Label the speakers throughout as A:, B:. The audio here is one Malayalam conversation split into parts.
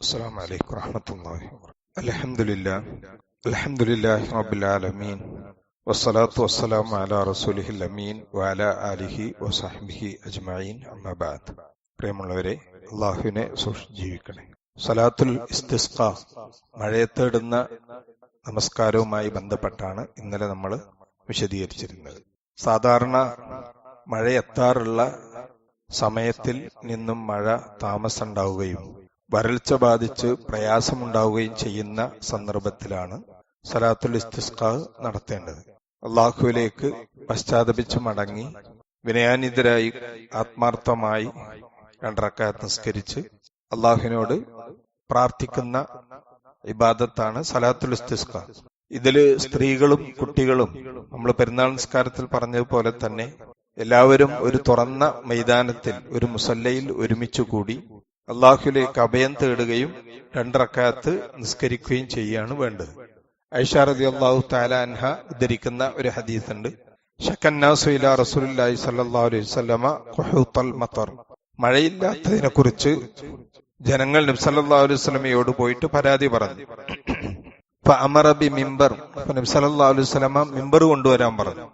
A: السلام عليكم ورحمة الله وبركاته الحمد لله الحمد لله رب العالمين والصلاة والسلام على رسوله الأمين وعلى آله وصحبه أجمعين أما بعد പ്രിയമുള്ളവരെ അള്ളാഹുവിനെ സൂക്ഷിച്ച് ജീവിക്കണേ സലാത്തുൽ ഇസ്തിസ്ക മഴയെ തേടുന്ന നമസ്കാരവുമായി ബന്ധപ്പെട്ടാണ് ഇന്നലെ നമ്മൾ വിശദീകരിച്ചിരുന്നത് സാധാരണ മഴ എത്താറുള്ള സമയത്തിൽ നിന്നും മഴ താമസമുണ്ടാവുകയും വരൾച്ച ബാധിച്ച് പ്രയാസമുണ്ടാവുകയും ചെയ്യുന്ന സന്ദർഭത്തിലാണ് സലാത്തുൽ ഇസ്തിസ്ക നടത്തേണ്ടത്. അള്ളാഹുവിലേക്ക് പശ്ചാത്തപിച്ച് മടങ്ങി വിനയാനിതരായി ആത്മാർത്ഥമായി രണ്ടറക്കാത്ത് നിസ്കരിച്ച് അള്ളാഹുവിനോട് പ്രാർത്ഥിക്കുന്ന ഇബാദത്താണ് സലാത്തുൽ ഇസ്തിസ്ക ഇതിൽ സ്ത്രീകളും കുട്ടികളും നമ്മൾ പെരുന്നാൾ നിസ്കാരത്തിൽ പറഞ്ഞതുപോലെ തന്നെ എല്ലാവരും ഒരു തുറന്ന മൈതാനത്തിൽ ഒരു മുസല്ലയിൽ ഒരുമിച്ച് കൂടി അള്ളാഹുലേക്ക് അഭയം തേടുകയും രണ്ടറക്കാത്ത് നിസ്കരിക്കുകയും ചെയ്യുകയാണ് വേണ്ടത്. ഐഷ റതി അള്ളാഹു താല അൻഹ ഉദ്ധരിക്കുന്ന ഒരു ഹദീസ് ഉണ്ട് ഷക്കന്നാസുല റസൂലി സല്ലാ അലൈഹി സ്വലമ ഖുഹൂത്തൽ മത്തർ മഴയില്ലാത്തതിനെ കുറിച്ച് ജനങ്ങൾ നബ്സല്ലാ അലൈഹി സ്വലമയോട് പോയിട്ട് പരാതി പറഞ്ഞു. അമറബി മിമ്പർ നബ്സല്ലാ അലൈഹി സ്വലമ മിമ്പർ കൊണ്ടുവരാൻ പറഞ്ഞു.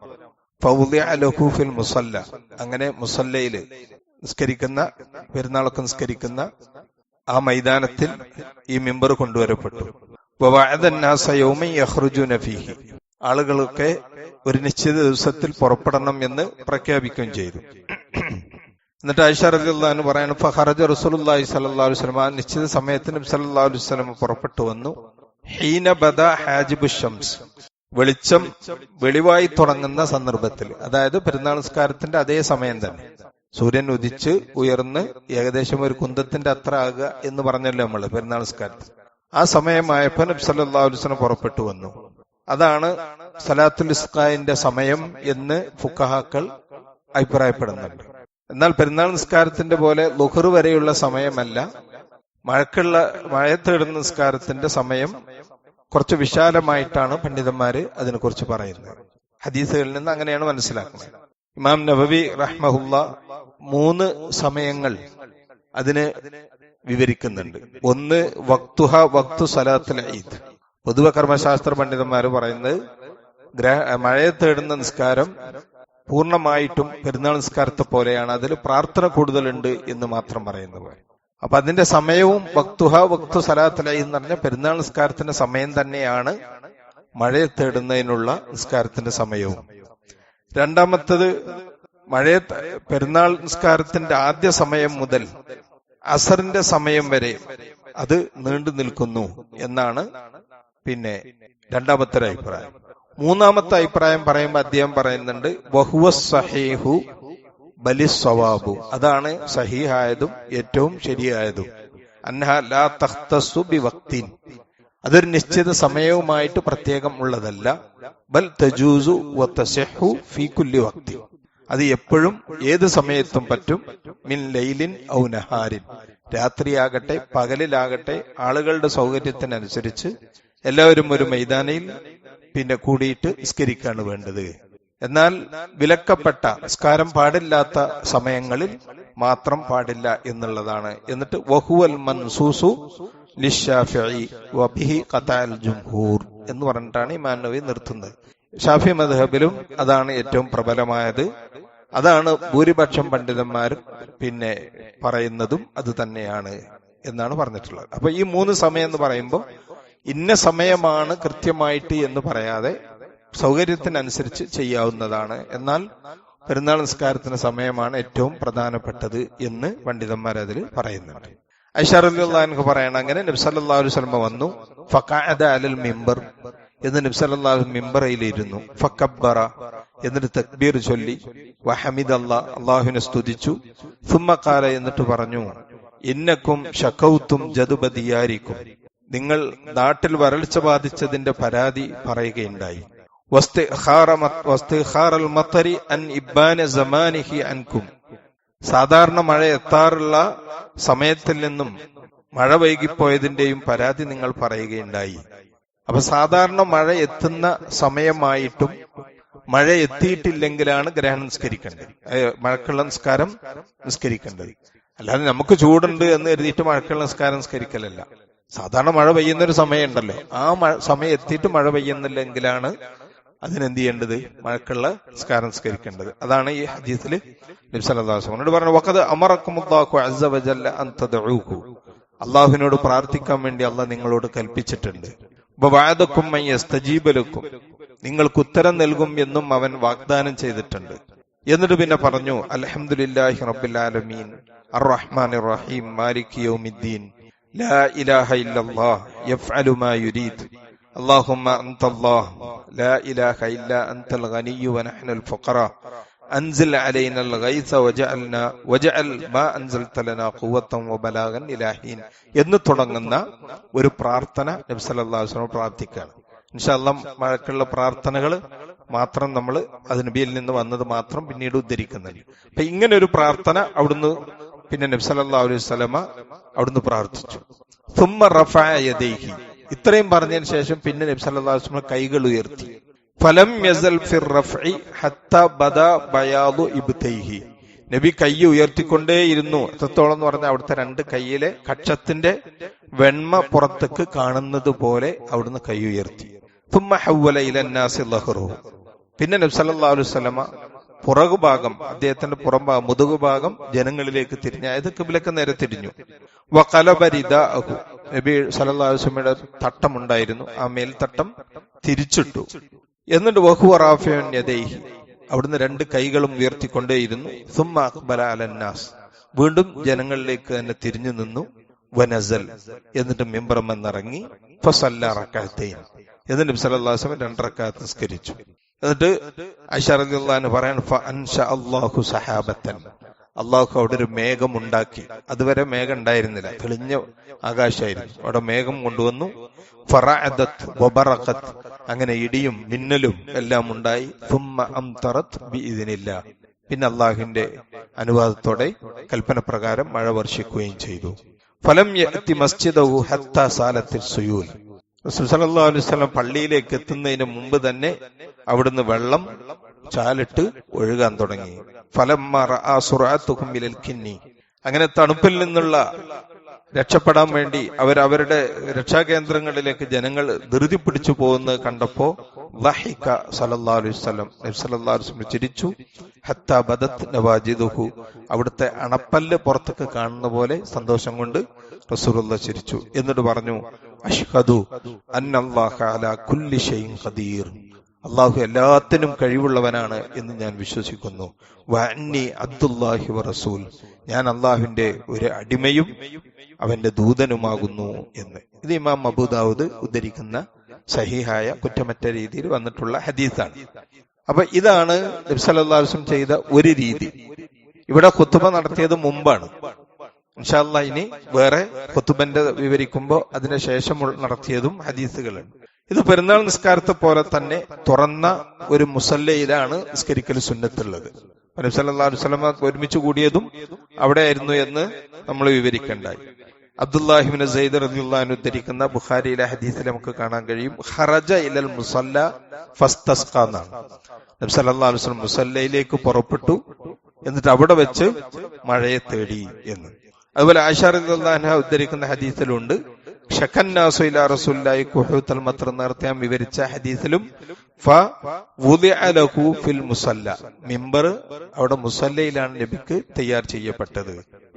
A: ഫൗലിഅലഹൂഫിൽ മുസല്ല. അങ്ങനെ മുസല്ലയിൽ നിസ്കരിക്കുന്ന പെരുന്നാളൊക്കെ നിസ്കരിക്കുന്ന ആ മൈതാനത്തിൽ ഈ മെമ്പർ കൊണ്ടുവരപ്പെട്ടു. ഫീഹി. ആളുകളൊക്കെ ഒരു നിശ്ചിത ദിവസത്തിൽ പുറപ്പെടണം എന്ന് പ്രഖ്യാപിക്കുകയും ചെയ്തു. എന്നിട്ട് ഐഷ റലിള്ളഹാന് പറയാണ് ഫഹറജ റസൂലുള്ളാഹി സ്വല്ലല്ലാഹു അലൈഹി വസല്ലം. ആ നിശ്ചിത സമയത്തിന് സല്ലല്ലാഹു അലൈഹി വസല്ലം പുറപ്പെട്ടു വന്നു. ഹീന ബദ ഹാജിബു ഷംസ്. വെളിച്ചം വെളിവായി തുടങ്ങുന്ന സന്ദർഭത്തിൽ അതായത് പെരുന്നാൾ നിസ്കാരത്തിന്റെ അതേ സമയം തന്നെ. സൂര്യൻ ഉദിച്ച് ഉയർന്ന് ഏകദേശം ഒരു കുന്തത്തിന്റെ അത്ര ആകുക എന്ന് പറഞ്ഞല്ലോ നമ്മൾ പെരുന്നാൾ നിസ്കാരത്തിൽ. ആ സമയമായപ്പോൾ നബി വസല്ലം പുറപ്പെട്ടു വന്നു. അതാണ് സലാത്തുൽ ഇസ്കായിന്റെ സമയം എന്ന് ഫുക്കഹാക്കൾ അഭിപ്രായപ്പെടുന്നുണ്ട്. എന്നാൽ പെരുന്നാൾ നിസ്കാരത്തിന്റെ പോലെ ലുഹർ വരെയുള്ള സമയമല്ല. മഴക്കുള്ള മഴ നിസ്കാരത്തിന്റെ സമയം കുറച്ച് വിശാലമായിട്ടാണ് പണ്ഡിതന്മാര് അതിനെക്കുറിച്ച് പറയുന്നത്. ഹദീസുകളിൽ നിന്ന് അങ്ങനെയാണ് മനസ്സിലാക്കുന്നത്. ഇമാം നബവി റഹ്മഹുല്ല മൂന്ന് സമയങ്ങൾ അതിന് വിവരിക്കുന്നുണ്ട്. ഒന്ന് വക്തുഹ വക്തു സലാത്തുൽ ഈദ്. പൊതുവെ കർമ്മശാസ്ത്ര പണ്ഡിതന്മാർ പറയുന്നത് ഗ്രഹ മഴയെ തേടുന്ന നിസ്കാരം പൂർണമായിട്ടും പെരുന്നാൾ നിസ്കാരത്തെ പോലെയാണ്. അതിൽ പ്രാർത്ഥന കൂടുതലുണ്ട് എന്ന് മാത്രം പറയുന്ന പോലെ. അപ്പൊ അതിന്റെ സമയവും വക്തുഹ വക്തു സലാത്തല എന്ന് പറഞ്ഞ പെരുന്നാൾ നിസ്കാരത്തിന്റെ സമയം തന്നെയാണ് മഴയെ തേടുന്നതിനുള്ള നിസ്കാരത്തിന്റെ സമയവും. രണ്ടാമത്തത് മഴയ പെരുന്നാൾ നിസ്കാരത്തിന്റെ ആദ്യ സമയം മുതൽ അസറിന്റെ സമയം വരെ അത് നീണ്ടു നിൽക്കുന്നു എന്നാണ് പിന്നെ രണ്ടാമത്തെ ഒരു അഭിപ്രായം. മൂന്നാമത്തെ അഭിപ്രായം പറയുമ്പോൾ അദ്ദേഹം പറയുന്നുണ്ട് ബഹുവ സഹേഹു ബലിസ്വവാബു അതാണ് സഹീഹായതും ഏറ്റവും ശരിയായതും. അൻഹ ലാ തഖ്തസു ബിവക്തിൻ അതൊരു നിശ്ചിത സമയവുമായിട്ട് പ്രത്യേകം ഉള്ളതല്ല. ബൽ തജൂസു ഫീ കുല്ലി വക്തി. അത് എപ്പോഴും ഏത് സമയത്തും പറ്റും. മിൻ ലൈലിൻ ഔ നഹാരിൻ. രാത്രിയാകട്ടെ പകലിലാകട്ടെ ആളുകളുടെ സൗകര്യത്തിനനുസരിച്ച് എല്ലാവരും ഒരു മൈതാനയിൽ പിന്നെ കൂടിയിട്ട് നിസ്കരിക്കാണ് വേണ്ടത്. എന്നാൽ വിലക്കപ്പെട്ട നിസ്കാരം പാടില്ലാത്ത സമയങ്ങളിൽ മാത്രം പാടില്ല എന്നുള്ളതാണ്. എന്നിട്ട് വഹുവൽ മൻസൂസു ലിഷാഫി വബിഹി ഖതാൽ ജുംഹൂർ എന്ന് പറഞ്ഞിട്ടാണ് ഇമാൻ നബി നിർത്തുന്നത്. ഷാഫി മദ്ഹബിലും അതാണ് ഏറ്റവും പ്രബലമായത്. അതാണ് ഭൂരിപക്ഷം പണ്ഡിതന്മാരും പിന്നെ പറയുന്നതും അത് തന്നെയാണ് എന്നാണ് പറഞ്ഞിട്ടുള്ളത്. അപ്പൊ ഈ മൂന്ന് സമയം എന്ന് പറയുമ്പോൾ ഇന്ന സമയമാണ് കൃത്യമായിട്ട് എന്ന് പറയാതെ സൗകര്യത്തിനനുസരിച്ച് ചെയ്യാവുന്നതാണ്. എന്നാൽ പെരുന്നാൾ നിസ്കാരത്തിന് സമയമാണ് ഏറ്റവും പ്രധാനപ്പെട്ടത് എന്ന് പണ്ഡിതന്മാർ അതിൽ പറയുന്നുണ്ട്. ഐഷാറുല്ലാൻക്ക് പറയണം അങ്ങനെ നബ്സല്ലാ സ്വലമ വന്നു. ഫക്കാദ അലൽ മിമ്പർ എന്ന് നബ്സല്ലാഹു മിമ്പറയിലിരുന്നു ഫക്കബ്ബറ. എന്നിട്ട് തക്ബീർ ചൊല്ലി. വഹമിദ് അല്ലാ അള്ളാഹുവിനെ സ്തുതിച്ചു സുമ്മക്കാല എന്നിട്ട് പറഞ്ഞു ഇന്നക്കും ഷക്കൗത്തും ജതുബദിയാരിക്കും നിങ്ങൾ നാട്ടിൽ വരൾച്ച ബാധിച്ചതിന്റെ പരാതി പറയുകയുണ്ടായി. സാധാരണ മഴ എത്താറുള്ള സമയത്തിൽ നിന്നും മഴ വൈകിപ്പോയതിന്റെയും പരാതി നിങ്ങൾ പറയുകയുണ്ടായി. അപ്പൊ സാധാരണ മഴ എത്തുന്ന സമയമായിട്ടും മഴ എത്തിയിട്ടില്ലെങ്കിലാണ് ഗ്രഹണം നിസ്കരിക്കേണ്ടത്. മഴക്കുള്ള നിസ്കാരം നിസ്കരിക്കേണ്ടത്. അല്ലാതെ നമുക്ക് ചൂടുണ്ട് എന്ന് കരുതിയിട്ട് മഴക്കുള്ള നിസ്കാരം നിസ്കരിക്കലല്ല. സാധാരണ മഴ പെയ്യുന്ന ഒരു സമയമുണ്ടല്ലോ. ആ സമയം എത്തിയിട്ട് മഴ പെയ്യുന്നില്ലെങ്കിലാണ് അതിനെന്ത് ചെയ്യേണ്ടത് മഴക്കുള്ള സ്കാരം സ്കരിക്കേണ്ടത് അതാണ് ഈ ഹദീസിൽ നബ്സല്ലാസ്മനോട് പറഞ്ഞു വക്കത് അമറക്കുമുദ്ദാഖു അള്ളാഹുവിനോട് പ്രാർത്ഥിക്കാൻ വേണ്ടി അള്ളാഹ് നിങ്ങളോട് കൽപ്പിച്ചിട്ടുണ്ട്. അപ്പൊ വായതക്കും സ്തജീബലക്കും നിങ്ങൾക്ക് ഉത്തരം നൽകും എന്നും അവൻ വാഗ്ദാനം ചെയ്തിട്ടുണ്ട്. എന്നിട്ട് പിന്നെ പറഞ്ഞു അലഹമുല്ലാഹി അർ റഹീം യൗമിദ്ദീൻ. ലാ ഇലാഹ ഇല്ലല്ലാഹ്. യഫ്അലു മാ യുരീദ്. അല്ലാഹുമ്മ لا إله إلا أنت الغني ونحن الفقراء أنزل علينا الغيث وجعلنا وجعل ما أنزلت لنا قوة وبلاغا إلى حين എന്ന് തുടങ്ങുന്ന ഒരു പ്രാർത്ഥന നബി സല്ലല്ലാഹു അലൈഹി വസല്ലം പ്രാർത്ഥിക്കുകയാണ് ഇൻഷാല്ലാം മഴക്കുള്ള പ്രാർത്ഥനകൾ മാത്രം നമ്മൾ അത് നബിയിൽ നിന്ന് വന്നത് മാത്രം പിന്നീട് ഉദ്ധരിക്കുന്നുണ്ട് അപ്പൊ ഇങ്ങനെ ഒരു പ്രാർത്ഥന അവിടുന്ന് പിന്നെ നബി സല്ലല്ലാഹു അലൈഹി വസല്ലമ അവിടുന്ന് പ്രാർത്ഥിച്ചു സുമ്മ റഫഅ യദൈഹി ഇത്രയും പറഞ്ഞതിന് ശേഷം പിന്നെ നബി സല്ലല്ലാഹു അലൈഹി വസല്ലം കൈകൾ ഉയർത്തി. ഫലം യസൽ ഫിർ റഫ്ഇ ഹത്ത ബദ ബയാദു ഇബ്തൈഹി. നബി കൈ ഉയർത്തിക്കൊണ്ടേയിരുന്നു. എത്രത്തോളം എന്ന് പറഞ്ഞാൽ അവിടുത്തെ രണ്ട് കൈയിലെ കക്ഷത്തിന്റെ വെണ്മ പുറത്തേക്ക് കാണുന്നത് പോലെ അവിടുന്ന് കൈ ഉയർത്തി. പിന്നെ നബി സല്ലല്ലാഹു അലൈഹി പുറകു ഭാഗം അദ്ദേഹത്തിന്റെ പുറം ഭാഗം മുതുകു ഭാഗം ജനങ്ങളിലേക്ക് തിരിഞ്ഞു അതായത് കിബിലക്ക് നേരെ തിരിഞ്ഞു. വകലബരിദ അഹു നബി വസല്ലമയുടെ തട്ടമുണ്ടായിരുന്നു. ആ മേൽത്തട്ടം തിരിച്ചിട്ടു. എന്നിട്ട് വഹുവ റാഫിയൻ യദൈഹി. അവിടുന്ന് രണ്ട് കൈകളും ഉയർത്തിക്കൊണ്ടേയിരുന്നു. സുമ്മ അലന്നാസ് വീണ്ടും ജനങ്ങളിലേക്ക് തന്നെ തിരിഞ്ഞു നിന്നു. വനസൽ. എന്നിട്ട് മിമ്പറം എന്നിറങ്ങി ഫസല്ല റക്കാത്തേൻ എന്നിട്ട് വസല്ലം രണ്ടറക്കാത്ത് നിസ്കരിച്ചു. എന്നിട്ട് ഐഷറിന് പറയാൻ സഹാബത്തൻ. അള്ളാഹു അവിടെ ഒരു മേഘം ഉണ്ടാക്കി. അതുവരെ മേഘം ഉണ്ടായിരുന്നില്ല. തെളിഞ്ഞ ആകാശമായിരുന്നു. അവിടെ മേഘം കൊണ്ടുവന്നു. ഫറാദത്ത് വബറഖത്ത്. അങ്ങനെ ഇടിയും മിന്നലും എല്ലാം ഉണ്ടായി. അംതറത്ത് ബിഇദ്നില്ല. പിന്നെ അള്ളാഹുവിന്റെ അനുവാദത്തോടെ കൽപ്പന പ്രകാരം മഴ വർഷിക്കുകയും ചെയ്തു. ഫലം എത്തി ഹത്താ സാലത്തിൽ സുയൂൽ. റസൂൽ അലൈഹി വസല്ലം പള്ളിയിലേക്ക് എത്തുന്നതിന് മുമ്പ് തന്നെ അവിടുന്ന് വെള്ളം ചാലിട്ട് ഒഴുകാൻ തുടങ്ങി. ഫലം കിന്നി. അങ്ങനെ തണുപ്പിൽ നിന്നുള്ള രക്ഷപ്പെടാൻ വേണ്ടി അവർ അവരുടെ രക്ഷാകേന്ദ്രങ്ങളിലേക്ക് ജനങ്ങൾ ധൃതി പിടിച്ചു പോകുന്നത് കണ്ടപ്പോ അലൈഹി വസല്ലം ചിരിച്ചു. ഹത്താ ബദത്ത് നവാജിദുഹു. അവിടുത്തെ അണപ്പല്ല് പുറത്തേക്ക് കാണുന്ന പോലെ സന്തോഷം കൊണ്ട് റസൂറുള്ള ചിരിച്ചു. എന്നിട്ട് പറഞ്ഞു അഷ്ഹദു അന്നല്ലാഹ അലാ കുല്ലി ഷൈഇൻ ഖദീർ. അള്ളാഹു എല്ലാത്തിനും കഴിവുള്ളവനാണ് എന്ന് ഞാൻ വിശ്വസിക്കുന്നു. വഅന്നി അബ്ദുല്ലാഹി റസൂൽ. ഞാൻ അള്ളാഹുവിന്റെ ഒരു അടിമയും അവന്റെ ദൂതനുമാകുന്നു എന്ന്. ഇത് ഇമാം അബൂദാവൂദ് ഉദ്ധരിക്കുന്ന സഹിഹായ കുറ്റമറ്റ രീതിയിൽ വന്നിട്ടുള്ള ഹദീസാണ്. അപ്പൊ ഇതാണ് നബ്സല്ലാസ്വം ചെയ്ത ഒരു രീതി. ഇവിടെ കുത്തുബ നടത്തിയത് മുമ്പാണ്. ഇൻഷാല്ല ഇനി വേറെ കുത്തുബന്റെ വിവരിക്കുമ്പോൾ അതിന് ശേഷം നടത്തിയതും ഹദീസുകളുണ്ട് ഇത് പെരുന്നാൾ നിസ്കാരത്തെ പോലെ തന്നെ തുറന്ന ഒരു മുസല്ലയിലാണ് നിസ്കരിക്കൽ സുന്നത്തുള്ളത്. അലൈഹി വസ്ലമ ഒരുമിച്ച് കൂടിയതും അവിടെ ആയിരുന്നു എന്ന് നമ്മൾ വിവരിക്കണ്ടായി. അബ്ദുല്ലാഹിബിൻ സയ്യിദ് റദിയുള്ളഹാൻ ഉദ്ധരിക്കുന്ന ബുഖാരിയിലെ ഹദീസിൽ നമുക്ക് കാണാൻ കഴിയും. ഹറജ ഇലൽ മുസല്ല ഫസ്തസ്ക എന്നാണ്. നബി സല്ലല്ലാഹു അലൈഹി വസല്ലം മുസല്ലയിലേക്ക് പുറപ്പെട്ടു. എന്നിട്ട് അവിടെ വെച്ച് മഴയെ തേടി എന്ന്. അതുപോലെ ആശാർ ഉദ്ധരിക്കുന്ന ഹദീസിലുണ്ട്. നേരത്തെ ഞാൻ വിവരിച്ച ഹദീസിലും ഫിൽ മുസല്ല അവിടെ മുസല്ലയിലാണ് നബിക്ക് തയ്യാർ ചെയ്യപ്പെട്ടത്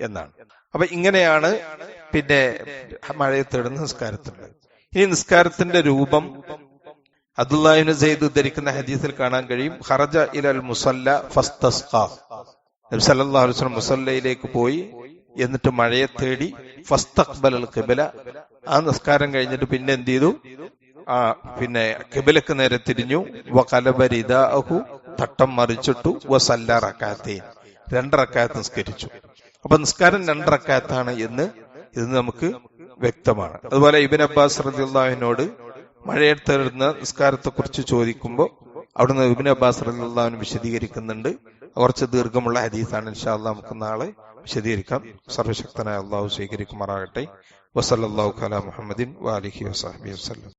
A: എന്നാണ്. അപ്പൊ ഇങ്ങനെയാണ് പിന്നെ മഴയെ തേടുന്ന നിസ്കാരത്തിലുള്ളത് ഇനി നിസ്കാരത്തിന്റെ രൂപം അബ്ദുല്ലാഹിന് സെയ്ദ് ഉദ്ധരിക്കുന്ന ഹദീസിൽ കാണാൻ കഴിയും. ഹറജ ഇലൽ മുസല്ല ഫസ്തസ്ഖ. നബി സല്ലല്ലാഹു അലൈഹി വസല്ലം മുസല്ലയിലേക്ക് പോയി എന്നിട്ട് മഴയെ തേടി ഫസ്തഖ്ബൽ അൽ ഖിബല ആ നിസ്കാരം കഴിഞ്ഞിട്ട് പിന്നെ എന്ത് ചെയ്തു? ആ പിന്നെ കിബിലക്ക് നേരെ തിരിഞ്ഞു. വകലബരിദാഹു തട്ടം മറിച്ചിട്ടു. വസല്ല റക്കാത്തേൻ. രണ്ടറക്കാത്ത് നിസ്കരിച്ചു. അപ്പൊ നിസ്കാരം രണ്ടറക്കാത്താണ് എന്ന് ഇത് നമുക്ക് വ്യക്തമാണ്. അതുപോലെ ഇബിൻ അബ്ബാസ് റദിയുള്ളാഹിനോട് മഴയെടുത്തിരുന്ന നിസ്കാരത്തെ കുറിച്ച് ചോദിക്കുമ്പോൾ അവിടുന്ന് ഇബിൻ അബ്ബാസ് റഹ്ലാവിന് വിശദീകരിക്കുന്നുണ്ട്. കുറച്ച് ദീർഘമുള്ള ഹദീസാണ് ഇൻഷാല്ല നമുക്ക് നാളെ വിശദീകരിക്കാം. സർവശക്തനായ അള്ളാഹു സ്വീകരിക്കുമാറാകട്ടെ. വസല്ലാഹു കല മുഹമ്മദിൻ വാലിഹി വസാഹബി വസ്ലം